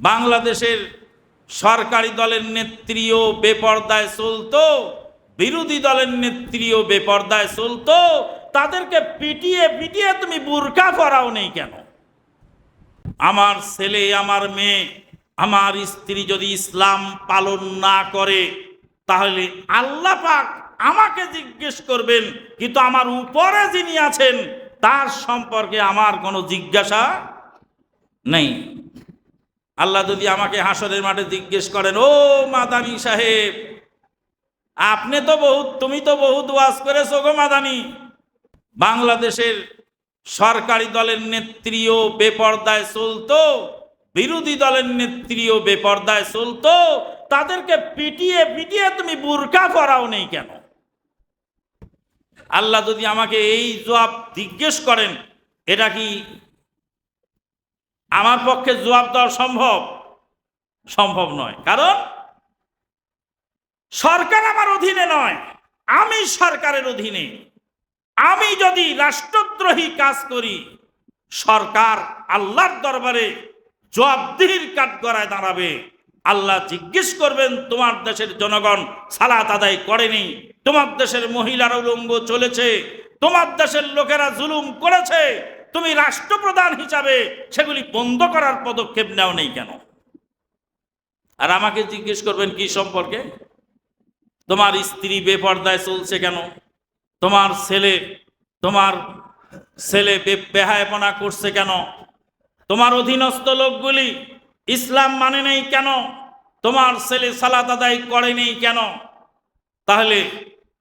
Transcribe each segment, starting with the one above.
বাংলাদেশের সরকারি দলের নেত্রীও বেপর্দায় চলতো, বিরোধী দলের নেত্রীও বেপর্দায় চলতো, তাদেরকে পিটিয়ে পিটিয়ে তুমি বুরকা পরাও নেই কেন? আমার ছেলে, আমার মেয়ে, আমার স্ত্রী যদি ইসলাম পালন না করে, তাহলে আল্লাহ পাক আমাকে জিজ্ঞেস করবেন, কিন্তু আমার উপরে যিনি আছেন, তার সম্পর্কে আমার কোনো জিজ্ঞাসা নেই। আল্লাহ যদি আমাকে হাসরের মাঠে জিজ্ঞেস করেন, ও মাদানি সাহেব, আপনি তো বহুত, তুমি তো বহুত ওয়াজ করেছ গো মাদানি। বাংলাদেশের সরকারি দলের নেত্রীও বেপর্দায় চলতো, বিরোধী দলের নেত্রীও বেপর্দায় চলতো, তাদেরকে পিটিয়ে পিটিয়ে তুমি বুরকা পরাও নেই কেন? আল্লাহ যদি আমাকে এই জবাব জিজ্ঞেস করেন, এটা কি আমার পক্ষে জবাব দেওয়া সম্ভব? সম্ভব নয়। কারণ সরকার আমার অধীনে নয়। আমি সরকারের অধীনে। আমি যদি রাষ্ট্রদ্রোহী কাজ করি, সরকার আল্লাহর দরবারে জবাবদিহির কাঠগড়ায় দাঁড়াবে। আল্লাহ জিজ্ঞেস করবেন, তোমার দেশের জনগণ সালাত আদায় করেনি? তোমার দেশের মহিলারা উলঙ্গ চলেছে? তোমার দেশের লোকেরা জুলুম করেছে? তুমি রাষ্ট্রপ্রধান হিসাবে সেগুলি বন্ধ করার পদক্ষেপ নেও নেই কেন? আর আমাকে জিজ্ঞেস করবেন কি সম্পর্কে? তোমার স্ত্রী বেপর্দায় চলছে কেন? তোমার ছেলে তোমার ছেলে বেহায়াপনা করছে কেন? তোমার অধীনস্থ লোকগুলি ইসলাম মানে নেই কেন? তোমার ছেলে সালাত আদায় করে নেই কেন? তাহলে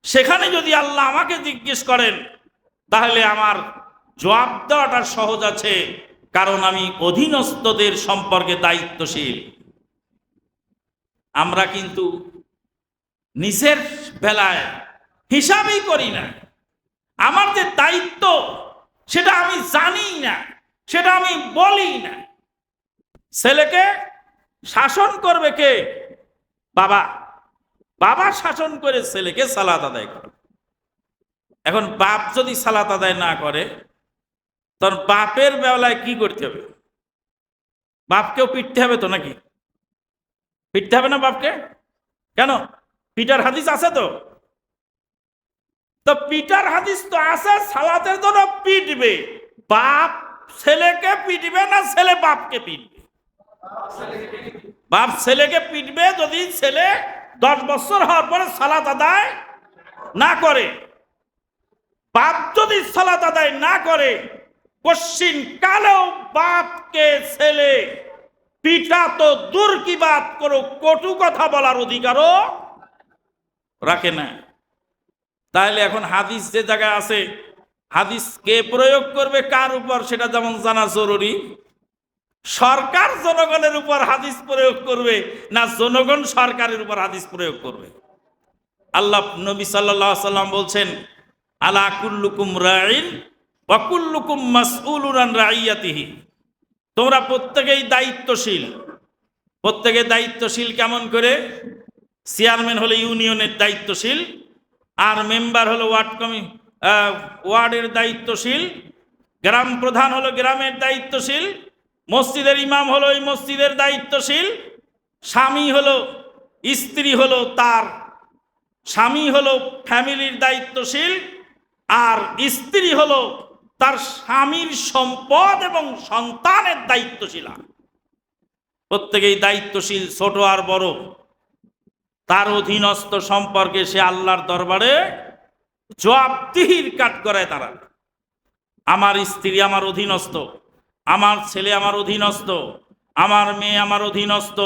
সেখানে যদি আল্লাহ আমাকে জিজ্ঞেস করেন, তাহলে আমার জবাব দেওয়াটা সহজ আছে, কারণ আমি অধীনস্থদের সম্পর্কে দায়িত্বশীল। আমরা কিন্তু নিজের বেলায় হিসাবই করি না। আমার যে দায়িত্ব, সেটা আমি জানি না, সেটা আমি বলি না। ছেলেকে শাসন করবে কে? বাবা। বাবা শাসন করে ছেলেকে সালাত আদায় করে। এখন বাপ যদি সালাত আদায় না করে তখন বাপের বেলায় কি করতে হবে? বাপকেও পিটতে হবে তো নাকি? পিটতে হবে না বাপকে? কেন? পিটার হাদিস আছে তো? তো পিটার হাদিস তো আছে, সালাতের জন্য পিটবে। বাপ ছেলেকে পিটবে না ছেলে বাপকে পিটবে? বাপ ছেলেকে পিটবে যদি ছেলে দশ বছর হওয়ার পরে সালাত আদায় না করে। বাপ যদি সালাত আদায় না করে পশ্চিম কালেও বাপকে ছেলে পিঠা তো দূর কি বাত করো, কটু কথা বলার অধিকারও রাখে না। তাহলে এখন হাদিস যে জায়গায় আছে, হাদিস কে প্রয়োগ করবে, কার উপর সেটা যেমন জানা জরুরি? সরকার জনগণের উপর হাদিস প্রয়োগ করবে না জনগণ সরকারের উপর হাদিস প্রয়োগ করবে? আল্লাহ নবী সাল্লাম বলছেন, আলা কুল্লুকুম রাইন ওয়াকুল্লুকুম মাসউলুন রাইয়াতিহি। তোমরা প্রত্যেকেই দায়িত্বশীল। প্রত্যেকে দায়িত্বশীল কেমন করে? চেয়ারম্যান হলো ইউনিয়নের দায়িত্বশীল, আর মেম্বার হলো ওয়ার্ড কমি ওয়ার্ডের দায়িত্বশীল, গ্রাম প্রধান হলো গ্রামের দায়িত্বশীল, মসজিদের ইমাম হলো ওই মসজিদের দায়িত্বশীল, স্বামী হলো, স্ত্রী হলো তার, স্বামী হলো ফ্যামিলির দায়িত্বশীল, আর স্ত্রী হলো তার স্বামীর সম্পদ এবং সন্তানের দায়িত্বশীলা। প্রত্যেকেই দায়িত্বশীল, ছোট আর বড়। তার অধীনস্থ সম্পর্কে সে আল্লাহর দরবারে জবাবদিহির কাট করায় তারা। আমার স্ত্রী আমার অধীনস্থ, আমার ছেলে আমার অধীনস্থ, আমার মেয়ে আমার অধীনস্থ